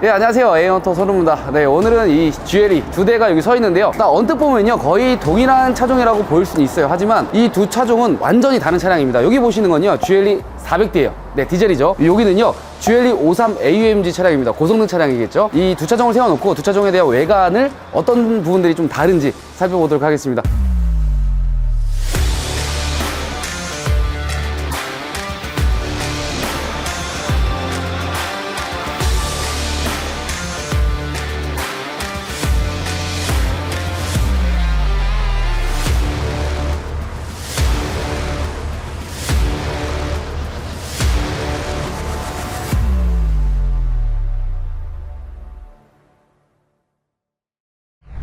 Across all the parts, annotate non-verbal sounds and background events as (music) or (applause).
네 안녕하세요. 에이언터 손우입니다. 네 오늘은 이 GLE 두 대가 여기 서 있는데요. 딱 언뜻 보면요 거의 동일한 차종이라고 볼 수는 있어요. 하지만 이 두 차종은 완전히 다른 차량입니다. 여기 보시는 건요 GLE 400대예요. 네 디젤이죠. 여기는요 GLE 53 AUMG 차량입니다. 고성능 차량이겠죠? 이 두 차종을 세워놓고 두 차종에 대한 외관을 어떤 부분들이 좀 다른지 살펴보도록 하겠습니다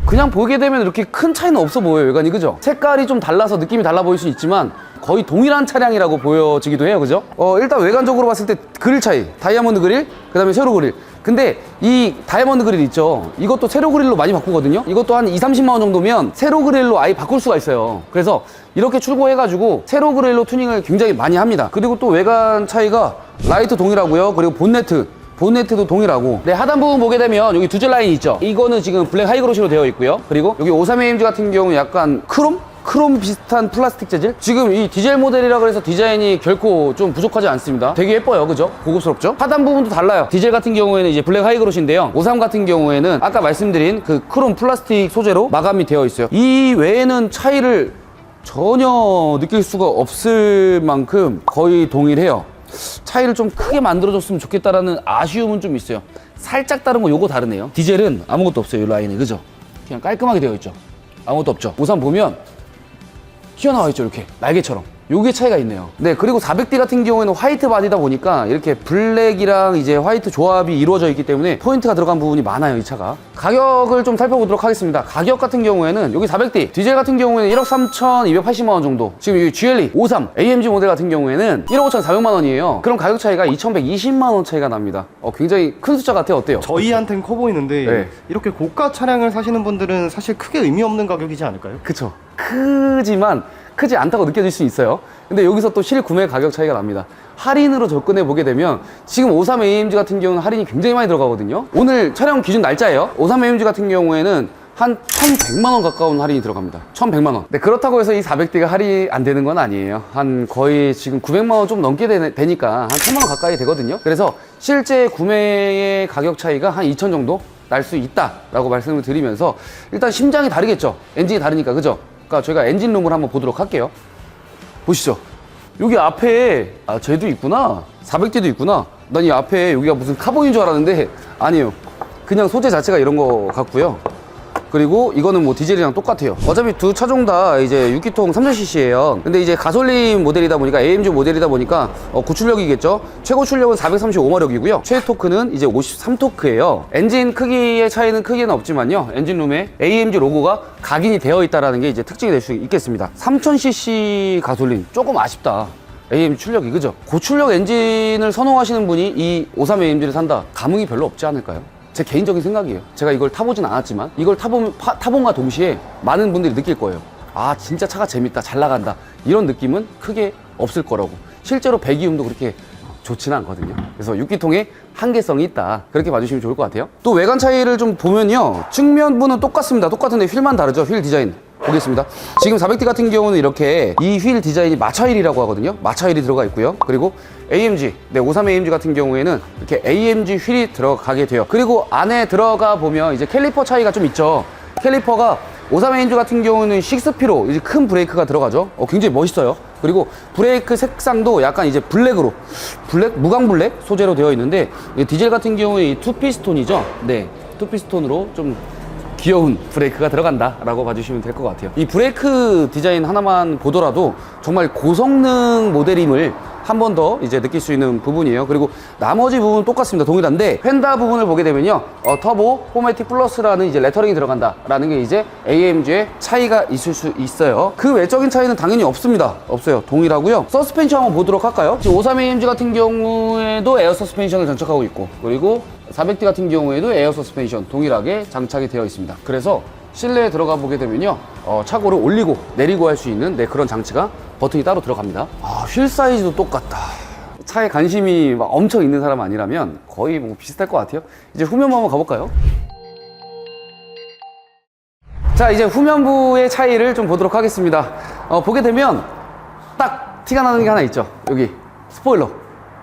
그냥 보게 되면 이렇게 큰 차이는 없어 보여요 외관이 그죠? 색깔이 좀 달라서 느낌이 달라 보일 수 있지만 거의 동일한 차량이라고 보여지기도 해요 그죠? 어 일단 외관적으로 봤을 때 그릴 차이. 다이아몬드 그릴 그 다음에 세로 그릴. 근데 이 다이아몬드 그릴 있죠? 이것도 세로 그릴로 많이 바꾸거든요? 이것도 한 2, 30만 원 정도면 세로 그릴로 아예 바꿀 수가 있어요. 그래서 이렇게 출고해가지고 세로 그릴로 투닝을 굉장히 많이 합니다. 그리고 또 외관 차이가 라이트 동일하고요. 그리고 본네트 본네트도 동일하고. 네 하단 부분 보게 되면 여기 두젤 라인 있죠. 이거는 지금 블랙 하이그로시로 되어 있고요. 그리고 여기 53AMG 같은 경우는 약간 크롬? 크롬 비슷한 플라스틱 재질? 지금 이 디젤 모델이라 그래서 디자인이 결코 좀 부족하지 않습니다. 되게 예뻐요. 그죠? 고급스럽죠? 하단 부분도 달라요. 디젤 같은 경우에는 이제 블랙 하이그로시인데요. 53 같은 경우에는 아까 말씀드린 그 크롬 플라스틱 소재로 마감이 되어 있어요. 이 외에는 차이를 전혀 느낄 수가 없을 만큼 거의 동일해요 차이를 좀 크게 만들어줬으면 좋겠다라는 아쉬움은 좀 있어요. 살짝 다른 거 요거 다르네요. 디젤은 아무것도 없어요. 이 라인에 그죠? 그냥 깔끔하게 되어 있죠. 아무것도 없죠. 우선 보면 튀어나와 있죠. 이렇게 날개처럼. 요게 차이가 있네요. 네, 그리고 400D 같은 경우에는 화이트 바디다 보니까 이렇게 블랙이랑 이제 화이트 조합이 이루어져 있기 때문에 포인트가 들어간 부분이 많아요, 이 차가. 가격을 좀 살펴보도록 하겠습니다. 가격 같은 경우에는 여기 400D, 디젤 같은 경우에는 1억 3,280만 원 정도. 지금 이 GLE 53 AMG 모델 같은 경우에는 1억 5,400만 원이에요. 그럼 가격 차이가 2,120만 원 차이가 납니다. 어, 굉장히 큰 숫자 같아요. 어때요? 저희한텐 커 보이는데 네. 이렇게 고가 차량을 사시는 분들은 사실 크게 의미 없는 가격이지 않을까요? 그쵸. 크지만 크지 않다고 느껴질 수 있어요. 근데 여기서 또 실구매 가격 차이가 납니다. 할인으로 접근해 보게 되면 지금 53 AMG 같은 경우는 할인이 굉장히 많이 들어가거든요. 오늘 촬영 기준 날짜예요. 53 AMG 같은 경우에는 한 1,100만 원 가까운 할인이 들어갑니다. 1,100만 원. 네, 그렇다고 해서 이 400D가 할인이 안 되는 건 아니에요. 한 거의 지금 900만 원 좀 넘게 되, 되니까 한 1,000만 원 가까이 되거든요. 그래서 실제 구매의 가격 차이가 한 2,000 정도 날 수 있다라고 말씀을 드리면서 일단 심장이 다르겠죠. 엔진이 다르니까 그죠? 그러니까 저희가 엔진룸을 한번 보도록 할게요. 보시죠. 여기 앞에 아 쟤도 있구나. 400D도 있구나. 난 이 앞에 여기가 무슨 카본인 줄 알았는데 아니에요. 그냥 소재 자체가 이런 거 같고요. 그리고 이거는 뭐 디젤이랑 똑같아요. 어차피 두 차종 다 이제 6기통 3000cc예요. 근데 이제 가솔린 모델이다 보니까 AMG 모델이다 보니까 어, 고출력이겠죠. 최고 출력은 435마력이고요. 최대 토크는 이제 53토크예요. 엔진 크기의 차이는 크게는 없지만요. 엔진룸에 AMG 로고가 각인이 되어 있다라는 게 이제 특징이 될 수 있겠습니다. 3000cc 가솔린 조금 아쉽다. AMG 출력이 그죠? 고출력 엔진을 선호하시는 분이 이 53 AMG를 산다. 감흥이 별로 없지 않을까요? 제 개인적인 생각이에요. 제가 이걸 타보진 않았지만 이걸 파- 타본과 동시에 많은 분들이 느낄 거예요. 아 진짜 차가 재밌다, 잘 나간다 이런 느낌은 크게 없을 거라고. 실제로 배기음도 그렇게 좋지는 않거든요. 그래서 6기통에 한계성이 있다. 그렇게 봐주시면 좋을 것 같아요. 또 외관 차이를 좀 보면요. 측면부는 똑같습니다. 똑같은데 휠만 다르죠. 휠 디자인. 보겠습니다. 지금 400D 같은 경우는 이렇게 이 휠 디자인이 마차휠이라고 하거든요. 마차휠이 들어가 있고요. 그리고 AMG, 네, 53 AMG 같은 경우에는 이렇게 AMG 휠이 들어가게 돼요. 그리고 안에 들어가 보면 이제 캘리퍼 차이가 좀 있죠. 캘리퍼가 53 AMG 같은 경우는 6P로 이제 큰 브레이크가 들어가죠. 어, 굉장히 멋있어요. 그리고 브레이크 색상도 약간 이제 블랙으로 블랙 무광 블랙 소재로 되어 있는데 이 디젤 같은 경우에 이 투피스톤이죠. 네, 투피스톤으로 좀 귀여운 브레이크가 들어간다 라고 봐주시면 될 것 같아요. 이 브레이크 디자인 하나만 보더라도 정말 고성능 모델임을 한 번 더 이제 느낄 수 있는 부분이에요. 그리고 나머지 부분은 똑같습니다. 동일한데 펜다 부분을 보게 되면요. 어, 터보 포매틱 플러스라는 이제 레터링이 들어간다라는 게 이제 AMG의 차이가 있을 수 있어요. 그 외적인 차이는 당연히 없습니다. 없어요. 동일하고요. 서스펜션 한번 보도록 할까요? 지금 53 AMG 같은 경우에도 에어 서스펜션을 장착하고 있고 그리고 400D 같은 경우에도 에어 서스펜션 동일하게 장착이 되어 있습니다. 그래서 실내에 들어가 보게 되면요. 어, 차고를 올리고 내리고 할 수 있는 네, 그런 장치가 버튼이 따로 들어갑니다. 아, 휠 사이즈도 똑같다. 차에 관심이 막 엄청 있는 사람 아니라면 거의 뭐 비슷할 것 같아요. 이제 후면부 한번 가볼까요? 자, 이제 후면부의 차이를 좀 보도록 하겠습니다. 어, 보게 되면 딱 티가 나는 게 하나 있죠. 여기 스포일러.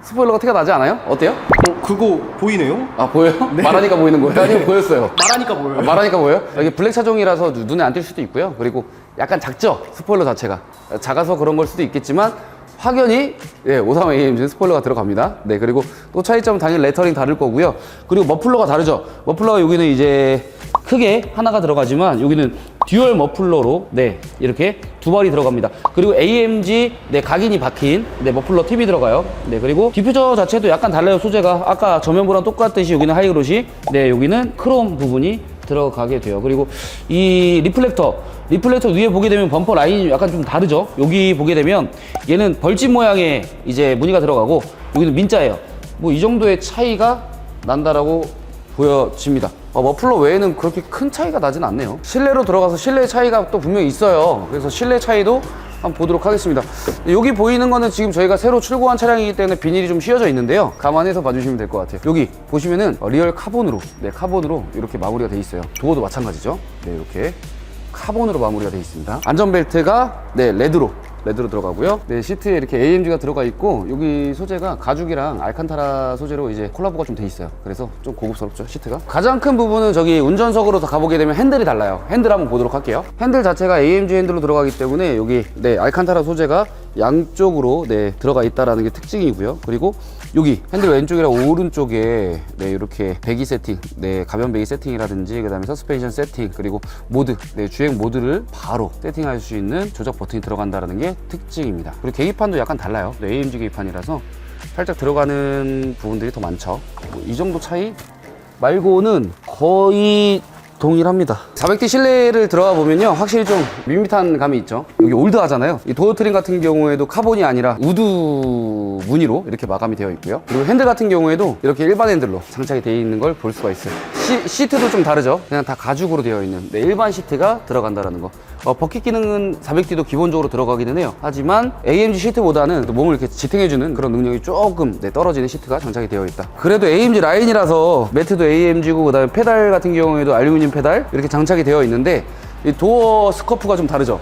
스포일러가 티가 나지 않아요? 어때요? 어, 그거 보이네요? 아, 보여요? (laughs) 말하니까 보이는 거예요? 아니면 (laughs) 보였어요? 말하니까 보여요. 아, 말하니까 보여요? 이게 블랙 차종이라서 눈- 눈에 안 띌 수도 있고요. 그리고 약간 작죠? 스포일러 자체가. 작아서 그런 걸 수도 있겠지만 확연히 예, 53AMG는 스포일러가 들어갑니다. 네, 그리고 또 차이점은 당연히 레터링 다를 거고요. 그리고 머플러가 다르죠? 머플러가 여기는 이제 크게 하나가 들어가지만 여기는 듀얼 머플러로 네, 이렇게 두 발이 들어갑니다. 그리고 AMG 네, 각인이 박힌 네, 머플러 팁이 들어가요. 네, 그리고 디퓨저 자체도 약간 달라요. 소재가 아까 전면부랑 똑같듯이 여기는 하이그로시 네, 여기는 크롬 부분이 들어가게 돼요. 그리고 이 리플렉터, 리플렉터 위에 보게 되면 범퍼 라인이 약간 좀 다르죠. 여기 보게 되면 얘는 벌집 모양의 이제 무늬가 들어가고 여기는 민자예요. 뭐 이 정도의 차이가 난다라고 보여집니다. 어, 머플러 외에는 그렇게 큰 차이가 나진 않네요. 실내로 들어가서 실내 차이가 또 분명히 있어요. 그래서 실내 차이도 한번 보도록 하겠습니다. 여기 보이는 거는 지금 저희가 새로 출고한 차량이기 때문에 비닐이 좀 씌워져 있는데요. 감안해서 봐주시면 될 것 같아요. 여기 보시면은 어, 리얼 카본으로, 네, 카본으로 이렇게 마무리가 돼 있어요. 도어도 마찬가지죠. 네, 이렇게 카본으로 마무리가 되어 있습니다. 안전벨트가 네 레드로 레드로 들어가고요. 네 시트에 이렇게 AMG가 들어가 있고 여기 소재가 가죽이랑 알칸타라 소재로 이제 콜라보가 좀 돼 있어요. 그래서 좀 고급스럽죠 시트가. 가장 큰 부분은 저기 운전석으로 더 가보게 되면 핸들이 달라요. 핸들 한번 보도록 할게요. 핸들 자체가 AMG 핸들로 들어가기 때문에 여기 네 알칸타라 소재가 양쪽으로 네 들어가 있다라는 게 특징이고요. 그리고 여기 핸들 왼쪽이랑 오른쪽에 네 이렇게 배기 세팅, 네 가변 배기 세팅이라든지 그다음에 서스펜션 세팅 그리고 모드, 네 주행 모드를 바로 세팅할 수 있는 조작 버튼이 들어간다라는 게 특징입니다. 그리고 계기판도 약간 달라요. 네, AMG 계기판이라서 살짝 들어가는 부분들이 더 많죠. 뭐 이 정도 차이 말고는 거의 동일합니다. 400D 실내를 들어가 보면요. 확실히 좀 밋밋한 감이 있죠. 여기 올드하잖아요. 이 도어 트림 같은 경우에도 카본이 아니라 우드 무늬로 이렇게 마감이 되어 있고요. 그리고 핸들 같은 경우에도 이렇게 일반 핸들로 장착이 되어 있는 걸 볼 수가 있어요. 시, 트도좀 다르죠. 그냥 다 가죽으로 되어 있는 네, 일반 시트가 들어간다라는 거. 어, 버킷 기능은 400D도 기본적으로 들어가기는 해요. 하지만 AMG 시트보다는 또 몸을 이렇게 지탱해주는 그런 능력이 조금 네, 떨어지는 시트가 장착이 되어 있다. 그래도 AMG 라인이라서 매트도 AMG고 그다음에 페달 같은 경우에도 알루미늄 페달 이렇게 장착이 되어 있는데 이 도어 스커프가 좀 다르죠.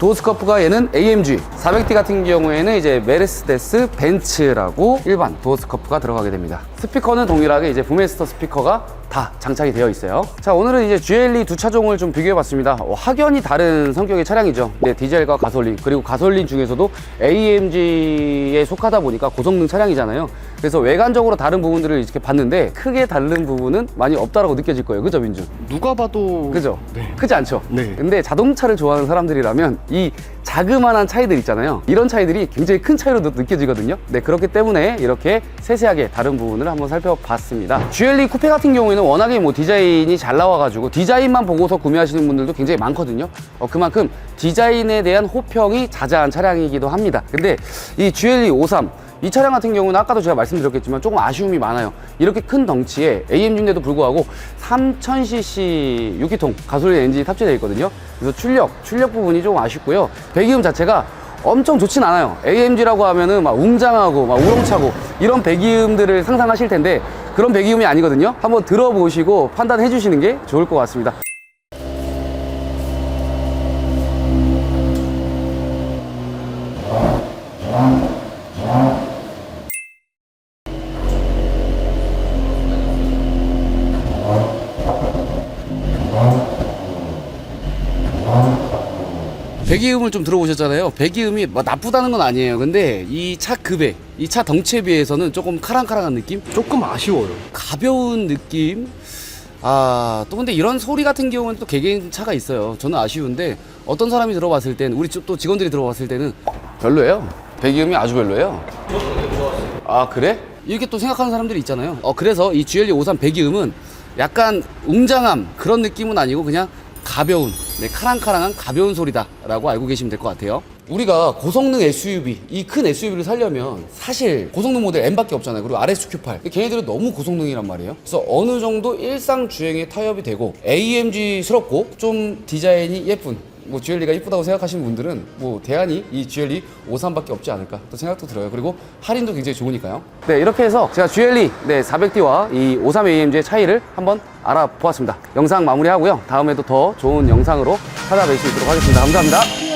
도어 스커프가 얘는 AMG 400D 같은 경우에는 이제 메르세데스 벤츠라고 일반 도어 스커프가 들어가게 됩니다 스피커는 동일하게 이제 부메스터 스피커가 다 장착이 되어 있어요 자 오늘은 이제 GLE 두 차종을 좀 비교해 봤습니다 어, 확연히 다른 성격의 차량이죠 네, 디젤과 가솔린 그리고 가솔린 중에서도 AMG에 속하다 보니까 고성능 차량이잖아요 그래서 외관적으로 다른 부분들을 이렇게 봤는데 크게 다른 부분은 많이 없다라고 느껴질 거예요 그죠 민준? 누가 봐도 그죠? 네. 크지 않죠? 네. 근데 자동차를 좋아하는 사람들이라면 이 자그마한 차이들 있잖아요. 이런 차이들이 굉장히 큰 차이로 느- 느껴지거든요. 네, 그렇기 때문에 이렇게 세세하게 다른 부분을 한번 살펴봤습니다. GLE 쿠페 같은 경우에는 워낙에 뭐 디자인이 잘 나와가지고 디자인만 보고서 구매하시는 분들도 굉장히 많거든요. 어, 그만큼 디자인에 대한 호평이 자자한 차량이기도 합니다. 근데 이 GLE 53 이 차량 같은 경우는 아까도 제가 말씀드렸겠지만 조금 아쉬움이 많아요. 이렇게 큰 덩치에 AMG인데도 불구하고 3000cc 6기통 가솔린 엔진이 탑재되어 있거든요. 그래서 출력, 출력 부분이 조금 아쉽고요. 배기음 자체가 엄청 좋진 않아요. AMG라고 하면은 막 웅장하고 막 우렁차고 이런 배기음들을 상상하실 텐데 그런 배기음이 아니거든요. 한번 들어보시고 판단해 주시는 게 좋을 것 같습니다. 배기음을 좀 들어보셨잖아요. 배기음이 뭐 나쁘다는 건 아니에요. 근데 이 차 급에, 이 차 덩치에 비해서는 조금 카랑카랑한 느낌? 조금 아쉬워요. 가벼운 느낌? 아, 또 근데 이런 소리 같은 경우는 또 개개인 차가 있어요. 저는 아쉬운데 어떤 사람이 들어봤을 때는, 우리 또 직원들이 들어봤을 때는 별로예요. 배기음이 아주 별로예요. 아, 그래? 이렇게 또 생각하는 사람들이 있잖아요. 어, 그래서 이 GLE 53 배기음은 약간 웅장함 그런 느낌은 아니고 그냥 가벼운, 네, 카랑카랑한 가벼운 소리다라고 알고 계시면 될 것 같아요. 우리가 고성능 SUV, 이 큰 SUV를 살려면 사실 고성능 모델 M밖에 없잖아요. 그리고 RSQ8. 걔네들은 너무 고성능이란 말이에요. 그래서 어느 정도 일상 주행에 타협이 되고 AMG스럽고 좀 디자인이 예쁜 뭐 GLE가 이쁘다고 생각하시는 분들은 뭐 대안이 이 GLE 53밖에 없지 않을까 또 생각도 들어요. 그리고 할인도 굉장히 좋으니까요. 네, 이렇게 해서 제가 GLE 네, 400D와 이 53AMG의 차이를 한번 알아보았습니다. 영상 마무리하고요. 다음에도 더 좋은 영상으로 찾아뵐 수 있도록 하겠습니다. 감사합니다.